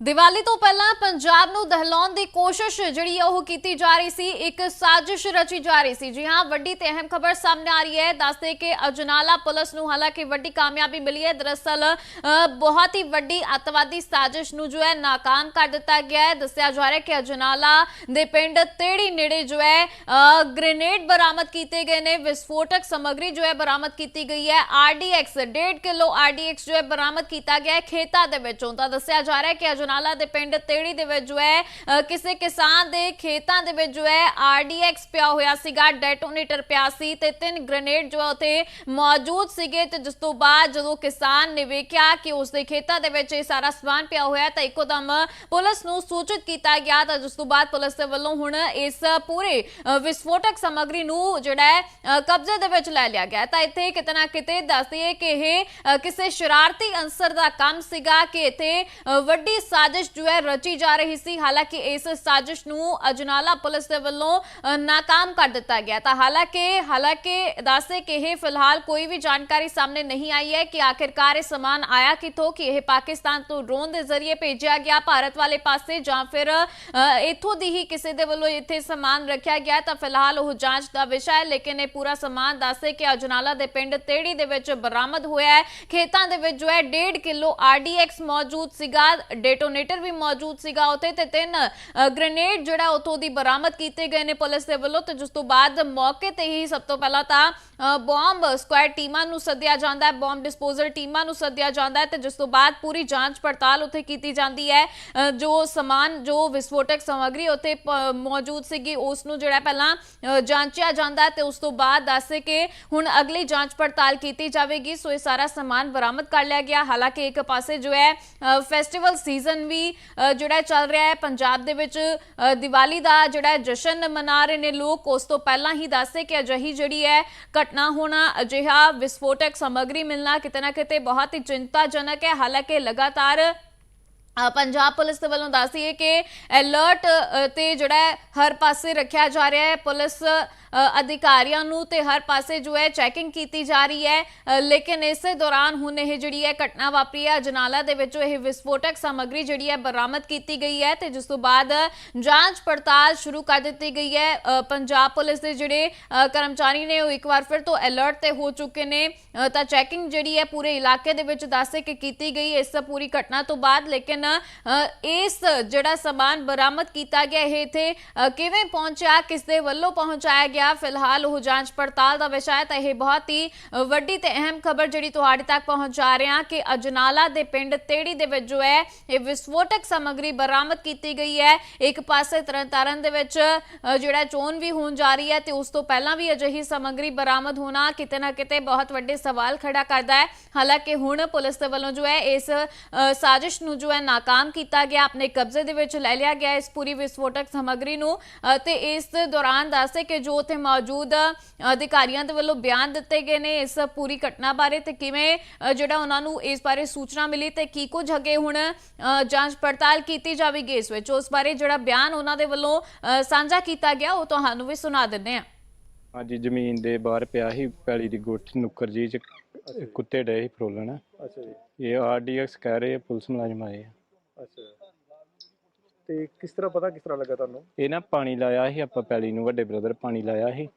ਦੀਵਾਲੀ ਤੋਂ ਪਹਿਲਾਂ ਪੰਜਾਬ ਨੂੰ ਦਹਿਲਾਉਣ ਦੀ ਕੋਸ਼ਿਸ਼ ਜਿਹੜੀ ਹੈ ਉਹ ਕੀਤੀ ਜਾ ਰਹੀ ਸੀ ਇੱਕ ਸਾਜ਼ਿਸ਼ ਰਚੀ ਜਾ ਰਹੀ ਸੀ। ਜੀ ਹਾਂ ਵੱਡੀ ਤੇ ਅਹਿਮ ਖਬਰ ਸਾਹਮਣੇ ਆ ਰਹੀ ਹੈ। ਦੱਸਦੇ ਕਿ ਅਜਨਾਲਾ ਪੁਲਿਸ ਨੂੰ ਹਾਲਾਂਕਿ ਵੱਡੀ ਕਾਮਯਾਬੀ ਮਿਲੀ ਹੈ। ਦਰਅਸਲ ਬਹੁਤ ਹੀ ਵੱਡੀ ਅੱਤਵਾਦੀ ਸਾਜ਼ਿਸ਼ ਨੂੰ ਜੋ ਹੈ ਨਾਕਾਮ ਕਰ ਦਿੱਤਾ ਗਿਆ ਹੈ। ਦੱਸਿਆ ਜਾ ਰਿਹਾ ਹੈ ਕਿ ਅਜਨਾਲਾ ਦੇ ਪਿੰਡ ਤੇੜੀ ਨੇੜੇ ਜੋ ਹੈ ਅ, ਗ੍ਰੇਨੇਡ ਬਰਾਮਦ ਕੀਤੇ ਗਏ ਨੇ। ਵਿਸਫੋਟਕ ਸਮੱਗਰੀ ਜੋ ਹੈ ਬਰਾਮਦ ਕੀਤੀ ਗਈ ਹੈ। ਆਰਡੀਐਕਸ 1.5 ਕਿਲੋ ਆਰਡੀਐਕਸ ਜੋ ਹੈ ਬਰਾਮਦ ਕੀਤਾ ਗਿਆ ਹੈ ਖੇਤਾਂ ਦੇ ਵਿੱਚੋਂ। ਤਾਂ ਦੱਸਿਆ ਜਾ ਰਿਹਾ ਹੈ ਕਿ ਅਜਨਾਲਾ ਦੇ ਪਿੰਡ ਤੇੜੀ ਦੇ ਵਿੱਚ ਜੋ ਹੈ ਕਿਸੇ ਕਿਸਾਨ ਦੇ ਖੇਤਾਂ ਦੇ ਵਿੱਚ ਜੋ ਹੈ ਆਰਡੀਐਕਸ ਪਿਆ ਹੋਇਆ ਸੀਗਾ, ਡੈਟੋਨੇਟਰ ਪਿਆ ਸੀ ਤੇ ਤਿੰਨ ਗ੍ਰੇਨੇਡ ਜੋ ਉੱਥੇ ਮੌਜੂਦ ਸੀਗੇ ਤੇ ਜਿਸ ਤੋਂ ਬਾਅਦ ਜਦੋਂ ਕਿਸਾਨ ਨੇ ਵੇਖਿਆ ਕਿ ਉਸ ਦੇ ਖੇਤਾਂ ਦੇ ਵਿੱਚ ਇਹ ਸਾਰਾ ਸਮਾਨ ਪਿਆ ਹੋਇਆ ਤਾਂ ਇੱਕੋਦਮ ਪੁਲਿਸ ਨੂੰ ਸੂਚਿਤ ਕੀਤਾ ਗਿਆ ਤਾਂ ਜਿਸ ਤੋਂ ਬਾਅਦ ਪੁਲਿਸ ਦੇ ਵੱਲੋਂ ਹੁਣ ਇਸ ਪੂਰੇ ਵਿਸਫੋਟਕ ਸਮੱਗਰੀ ਨੂੰ ਜਿਹੜਾ ਹੈ ਕਬਜ਼ੇ ਦੇ ਵਿੱਚ ਲੈ ਲਿਆ ਗਿਆ ਤਾਂ ਇੱਥੇ ਕਿਤੇ ਨਾ ਕਿਤੇ ਦੱਸਦੀ ਕਿ ਇਹ ਕਿਸੇ ਸ਼ਰਾਰਤੀ ਅੰਸਰ ਦਾ ਕੰਮ ਸੀਗਾ ਕਿ ਇੱਥੇ ਵੱਡੀ ਸਾਜ਼ਿਸ਼ ਜੋ ਹੈ ਰਚੀ ਜਾ ਰਹੀ ਸੀ। ਹਾਲਾਂਕਿ ਇਸ ਸਾਜ਼ਿਸ਼ ਨੂੰ ਅਜਨਾਲਾ ਪੁਲਿਸ ਦੇ ਵੱਲੋਂ ਨਾਕਾਮ ਕਰ ਦਿੱਤਾ ਗਿਆ ਤਾਂ ਹਾਲਾਂਕਿ ਹਾਲਾਂਕਿ ਦੱਸੇ ਕਿ ਇਹ ਫਿਲਹਾਲ ਕੋਈ ਵੀ ਜਾਣਕਾਰੀ ਸਾਹਮਣੇ ਨਹੀਂ ਆਈ ਹੈ ਕਿ ਆਖਿਰਕਾਰ ਇਹ ਸਮਾਨ ਆਇਆ ਕਿੱਥੋਂ, ਕਿ ਇਹ ਪਾਕਿਸਤਾਨ ਤੋਂ ਡਰੋਨ ਦੇ ਜ਼ਰੀਏ ਭੇਜਿਆ ਗਿਆ ਭਾਰਤ ਵਾਲੇ ਪਾਸੇ ਜਾਂ ਫਿਰ ਇੱਥੋਂ ਦੀ ਹੀ ਕਿਸੇ ਦੇ ਵੱਲੋਂ ਇੱਥੇ ਸਮਾਨ ਰੱਖਿਆ ਗਿਆ ਤਾਂ ਫਿਲਹਾਲ ਉਹ ਜਾਂਚ ਦਾ ਵਿਸ਼ਾ ਹੈ, ਲੇਕਿਨ ਇਹ ਪੂਰਾ ਸਮਾਨ ਦੱਸੇ ਕਿ ਅਜਨਾਲਾ ਦੇ ਪਿੰਡ ਤੇੜੀ ਦੇ ਵਿੱਚ ਬਰਾਮਦ ਹੋਇਆ ਹੈ। ਖੇਤਾਂ ਦੇ ਵਿੱਚ ਜੋ ਹੈ 1.5 ਕਿਲੋ ਆਰਡੀਐਕਸ ਮੌਜੂਦ ਸੀਗਾ। ਡੈਟੋਨੇਟਰ ਵੀ ਮੌਜੂਦ ਸੀਗਾ ਉੱਥੇ ਤੇ ਤਿੰਨ ਅ, ਗ੍ਰੇਨੇਡ ਜਿਹੜਾ ਉਤੋਂ ਦੀ ਬਰਾਮਦ ਕੀਤੇ ਗਏ ਨੇ ਪੁਲਿਸ ਦੇ ਵੱਲੋਂ ਤੇ ਜਿਸ ਤੋਂ ਬਾਅਦ ਮੌਕੇ ਤੇ ਹੀ ਸਭ ਤੋਂ ਪਹਿਲਾਂ ਤਾਂ ਅ, ਬੰਬ ਸਕੁਐਡ ਟੀਮਾਂ ਨੂੰ ਸੱਦਿਆ ਜਾਂਦਾ ਹੈ ਬੰਬ ਡਿਸਪੋਜ਼ਲ ਟੀਮਾਂ ਨੂੰ ਸੱਦਿਆ ਜਾਂਦਾ ਹੈ ਤੇ ਜਿਸ ਤੋਂ ਬਾਅਦ ਪੂਰੀ ਜਾਂਚ ਪੜਤਾਲ ਉੱਥੇ ਕੀਤੀ ਜਾਂਦੀ ਹੈ। ਜੋ ਸਮਾਨ ਜੋ ਵਿਸਫੋਟਕ ਸਮੱਗਰੀ ਉੱਥੇ ਮੌਜੂਦ ਸੀਗੀ ਉਸ ਨੂੰ ਜਿਹੜਾ ਪਹਿਲਾਂ ਜਾਂਚਿਆ ਜਾਂਦਾ ਹੈ ਤੇ ਉਸ ਤੋਂ ਬਾਅਦ ਦੱਸੇ ਕਿ ਹੁਣ ਅਗਲੀ ਜਾਂਚ ਪੜਤਾਲ ਕੀਤੀ ਜਾਵੇਗੀ। ਸੋ ਇਹ ਸਾਰਾ ਸਮਾਨ ਬਰਾਮਦ ਕਰ ਲਿਆ ਗਿਆ। ਹਾਲਾਂਕਿ ਇੱਕ ਪਾਸੇ ਜੋ ਹੈ ਫੈਸਟੀਵਲ ਸੀਜ਼ਨ ਵੀ ਅ, ਜਿਹੜਾ ਚੱਲ ਰਿਹਾ ਹੈ ਪੰਜਾਬ ਦੇ ਵਿੱਚ ਅ, ਦੀਵਾਲੀ ਦਾ ਜਿਹੜਾ ਜਸ਼ਨ ਮਨਾ ਰਹੇ ਨੇ ਲੋਕ ਉਸ ਤੋਂ ਪਹਿਲਾਂ ਹੀ ਦੱਸੇ ਕਿ ਅਜਿਹੀ ਜਿਹੜੀ ਹੈ ਘਟਨਾ ਹੋਣਾ ਅਜਿਹਾ ਵਿਸਫੋਟਕ ਸਮੱਗਰੀ ਮਿਲਣਾ ਕਿਤੇ ਨਾ ਕਿਤੇ ਬਹੁਤ ਹੀ ਚਿੰਤਾਜਨਕ ਹੈ। ਹਾਲਾਂਕਿ ਲਗਾਤਾਰ ਪੰਜਾਬ ਪੁਲਿਸ ਦੇ ਵੱਲੋਂ ਦੱਸਦੀ ਹੈ ਕਿ ਅਲਰਟ ਤੇ ਜਿਹੜਾ ਹਰ ਪਾਸੇ ਰੱਖਿਆ ਜਾ ਰਿਹਾ ਹੈ। ਪੁਲਿਸ ਅਧਿਕਾਰੀਆਂ ਨੂੰ ਤੇ ਹਰ ਪਾਸੇ ਜੋ ਹੈ ਚੈਕਿੰਗ ਕੀਤੀ ਜਾ ਰਹੀ ਹੈ। ਲੇਕਿਨ ਇਸੇ ਦੌਰਾਨ ਹੁਣ ਇਹ ਜਿਹੜੀ ਹੈ ਘਟਨਾ ਵਾਪਰੀ ਹੈ। ਜਨਾਲਾ ਦੇ ਵਿੱਚੋਂ ਇਹ ਵਿਸਫੋਟਕ ਸਮੱਗਰੀ ਜਿਹੜੀ ਹੈ ਬਰਾਮਦ ਕੀਤੀ ਗਈ ਹੈ ਤੇ ਜਿਸ ਤੋਂ ਬਾਅਦ ਜਾਂਚ ਪੜਤਾਲ ਸ਼ੁਰੂ ਕਰ ਦਿੱਤੀ ਗਈ ਹੈ। ਪੰਜਾਬ ਪੁਲਿਸ ਦੇ ਜਿਹੜੇ ਕਰਮਚਾਰੀ ਨੇ ਉਹ ਇੱਕ ਵਾਰ ਫਿਰ ਤੋਂ ਅਲਰਟ ਤੇ ਹੋ ਚੁੱਕੇ ਨੇ। ਤਾਂ ਚੈਕਿੰਗ ਜਿਹੜੀ ਹੈ ਪੂਰੇ ਇਲਾਕੇ ਦੇ ਵਿੱਚ ਦੱਸੇ ਕਿ ਕੀਤੀ ਗਈ ਇਸ ਪੂਰੀ ਘਟਨਾ ਤੋਂ ਬਾਅਦ ਲੇਕਿਨ ਇਸ ਜਿਹੜਾ ਸਮਾਨ ਬਰਾਮਦ ਕੀਤਾ ਗਿਆ ਇਹ ਇੱਥੇ ਕਿਵੇਂ ਪਹੁੰਚਿਆ ਕਿਸ ਦੇ ਵੱਲੋਂ ਪਹੁੰਚਾਇਆ ਗਿਆ ਫਿਲਹਾਲ ਉਹ ਜਾਂਚ ਪੜਤਾਲ ਦਾ ਵਿਸ਼ਾ ਹੈ ਤਾਂ ਇਹ ਬਹੁਤ ਹੀ ਵੱਡੀ ਤੇ ਅਹਿਮ ਖਬਰ ਜਿਹੜੀ ਤੁਹਾਡੇ ਤੱਕ ਪਹੁੰਚਾ ਰਹੇ ਹਾਂ ਕਿ ਅਜਨਾਲਾ ਦੇ ਪਿੰਡ ਤੇੜੀ ਦੇ ਵਿੱਚ ਜੋ ਹੈ ਇਹ ਵਿਸਫੋਟਕ ਸਮੱਗਰੀ ਬਰਾਮਦ ਕੀਤੀ ਗਈ ਹੈ। ਇੱਕ ਪਾਸੇ ਤਰਨਤਾਰਨ ਦੇ ਵਿੱਚ ਜਿਹੜਾ ਚੋਣ ਵੀ ਹੋਣ ਜਾ ਰਹੀ ਹੈ ਤੇ ਉਸ ਤੋਂ ਪਹਿਲਾਂ ਵੀ ਅਜਿਹੀ ਸਮੱਗਰੀ ਬਰਾਮਦ ਹੋਣਾ ਕਿਤੇ ਨਾ ਕਿਤੇ ਬਹੁਤ ਵੱਡੇ ਸਵਾਲ ਖੜਾ ਕਰਦਾ ਹੈ। ਹਾਲਾਂਕਿ ਹੁਣ ਪੁਲਿਸ ਦੇ ਵੱਲੋਂ ਜੋ ਹੈ ਇਸ ਅ, ਸਾਜ਼ਿਸ਼ ਨੂੰ ਜੋ ਹੈ ਨਾਕਾਮ ਕੀਤਾ ਗਿਆ ਆਪਣੇ ਕਬਜ਼ੇ ਦੇ ਵਿੱਚ ਲੈ ਲਿਆ ਗਿਆ ਇਸ ਪੂਰੀ ਵਿਸਫੋਟਕ ਸਮੱਗਰੀ ਨੂੰ। ਤੇ ਇਸ ਦੌਰਾਨ ਦੱਸੇ ਕਿ ਜੋ ਉੱਥੇ ਮੌਜੂਦ ਅਧਿਕਾਰੀਆਂ ਦੇ ਵੱਲੋਂ ਬਿਆਨ ਦਿੱਤੇ ਗਏ ਨੇ ਇਸ ਪੂਰੀ ਘਟਨਾ ਬਾਰੇ ਤੇ ਕਿਵੇਂ ਜਿਹੜਾ ਉਹਨਾਂ ਨੂੰ ਇਸ ਬਾਰੇ ਸੂਚਨਾ ਮਿਲੀ ਤੇ ਕੀ ਕੁਝ ਅੱਗੇ ਹੁਣ ਜਾਂਚ ਪੜਤਾਲ ਕੀਤੀ ਜਾਵੇਗੀ ਇਸ ਵਿੱਚ। ਉਸ ਬਾਰੇ ਜਿਹੜਾ ਬਿਆਨ ਉਹਨਾਂ ਦੇ ਵੱਲੋਂ ਸਾਂਝਾ ਕੀਤਾ ਗਿਆ ਉਹ ਤੁਹਾਨੂੰ ਵੀ ਸੁਣਾ ਦਿੰਦੇ ਹਾਂ। ਹਾਂਜੀ ਜ਼ਮੀਨ ਦੇ ਬਾਹਰ ਪਿਆ ਸੀ ਪੈਲੀ ਦੀ ਗੁੱਠ ਨੁੱਕਰ ਜੀ ਚ ਕੁੱਤੇ ਡਏ ਸੀ ਫਰੋਲਣ ਅੱਛਾ ਜੀ। ਇਹ ਆਰਡੀਐਕਸ ਕਹਿ ਰਹੇ ਆ, ਪੁਲਿਸ ਮੁਲਾਜ਼ਮ ਆਏ ਆ। ਅੱਛਾ। ਤੇ ਕਿਸ ਤਰ੍ਹਾਂ ਪਤਾ ਕਿਸ ਤਰ੍ਹਾਂ ਲੱਗਾ ਤੁਹਾਨੂੰ? ਇਹ ਨਾ ਪਾਣੀ ਲਾਇਆ ਸੀ ਆਪਾਂ ਪੈਲੀ ਨੂੰ ਵੱਡੇ ਬ੍ਰਦਰ ਪਾਣੀ ਲਾਇਆ ਸੀ।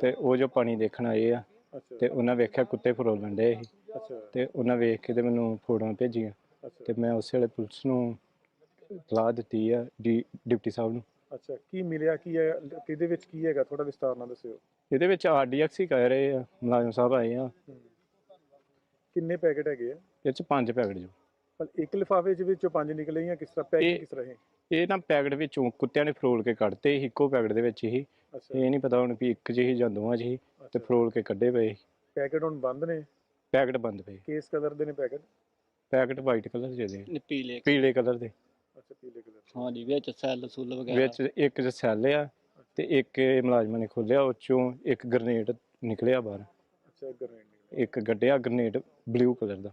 ਤੇ ਉਹ ਜੋ ਪਾਣੀ ਦੇਖਣ ਆਏ ਆ ਅੱਛਾ। ਤੇ ਉਹਨਾਂ ਵੇਖਿਆ ਕੁੱਤੇ ਫਰੋਲਣ ਡਏ ਸੀ। ਅੱਛਾ। ਤੇ ਉਹਨਾਂ ਵੇਖ ਕੇ ਤੇ ਮੈਨੂੰ ਫੋਟੋਆਂ ਭੇਜੀਆਂ। ਤੇ ਮੈਂ ਉਸੇ ਵੇਲੇ ਪੁਲਿਸ ਨੂੰ ਇਤਲਾਹ ਦਿੱਤੀ ਆ ਡੀ ਡਿਪਟੀ ਸਾਹਿਬ ਨੂੰ। ਅੱਛਾ ਕੀ ਮਿਲਿਆ ਕੀ ਹੈ ਕਿਹਦੇ ਵਿੱਚ ਕੀ ਹੈਗਾ? ਥੋੜਾ ਵਿਸਤਾਰ ਨਾਲ ਦੱਸਿਓ। ਇਹਦੇ ਵਿੱਚ ਆਰਡੀਐਕਸ ਹੀ ਕਹਿ ਰਹੇ ਆ ਮੁਲਾਜ਼ਮ ਸਾਹਿਬ ਆਏ ਆ। ਕਿੰਨੇ ਪੈਕੇਟ ਹੈਗੇ ਆ? ਇਹ ਚ ਪੰਜ ਪੈਕਟ ਜੋ। ਪਰ ਇੱਕ ਲਿਫਾਫੇ ਦੇ ਵਿੱਚੋਂ ਪੰਜ ਨਿਕਲੇ ਜਾਂ ਕਿਸ ਤਰ੍ਹਾਂ ਇਹ- ਕਿਸ ਤਰ੍ਹਾਂ ਹੈ ਇਹ ਨਾ ਪੈਕਟ ਵਿੱਚੋਂ ਕੁੱਤਿਆਂ ਨੇ ਫਰੋਲ ਕੇ ਕੱਢਤੇ ਸੀ ਇੱਕੋ ਪੈਕਟ ਦੇ ਵਿੱਚ ਹੀ ਅੱਛਾ। ਇਹ ਨਹੀਂ ਪਤਾ ਹੁਣ ਵੀ ਇੱਕ 'ਚ ਹੀ ਜਾਂ ਦੋਵਾਂ 'ਚ ਹੀ ਤੇ ਫਰੋਲ ਕੇ ਕੱਢੇ ਪਏ ਸੀ। ਪੈਕੇਟ ਹੁਣ ਬੰਦ ਨੇ? ਪੈਕਟ ਬੰਦ ਪਏ। ਕੇਸ ਕਲਰ ਦੇ ਨੇ ਪੈਕੇਟ? ਪੈਕਟ ਵਾਈਟ ਕਲਰ ਦੇ ਦੇ। ਨੇ ਪੀਲੇ ਪੀਲੇ ਕਲਰ ਦੇ। ਅੱਛਾ ਪੀਲੇ ਕਲਰ ਹਾਂਜੀ ਵਿੱਚ ਸੈੱਲ ਸੁੱਲ ਵਗੈਰਾ। ਵਿੱਚ ਇੱਕ 'ਚ ਸੈੱਲ ਆ ਤੇ ਇੱਕ ਇਹ ਮੁਲਾਜ਼ਮਾਂ ਨੇ ਖੋਲਿਆ ਉਹ 'ਚੋਂ ਇੱਕ ਗ੍ਰਨੇਡ ਨਿਕਲਿਆ ਬਾਹਰ। ਅੱਛਾ ਗ੍ਰੈਂਡ ਨਿਕਲੇ ਇੱਕ ਗੱਡਿਆ ਗ੍ਰਨੇਡ ਬਲੂ ਕਲਰ ਦਾ।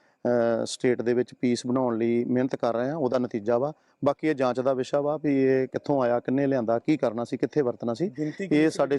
ਸਟੇਟ ਦੇ ਵਿੱਚ ਪੀਸ ਬਣਾਉਣ ਲਈ ਮਿਹਨਤ ਕਰ ਰਹੇ ਹਾਂ ਉਹਦਾ ਨਤੀਜਾ ਵਾ ਬਾਕੀ ਇਹ ਜਾਂਚ ਦਾ ਵਿਸ਼ਾ ਵਾ ਵੀ ਇਹ ਕਿੱਥੋਂ ਆਇਆ ਕਿੰਨੇ ਲਿਆਂਦਾ ਕੀ ਕਰਨਾ ਸੀ ਕਿੱਥੇ ਵਰਤਣਾ ਸੀ ਇਹ? ਸਾਡੇ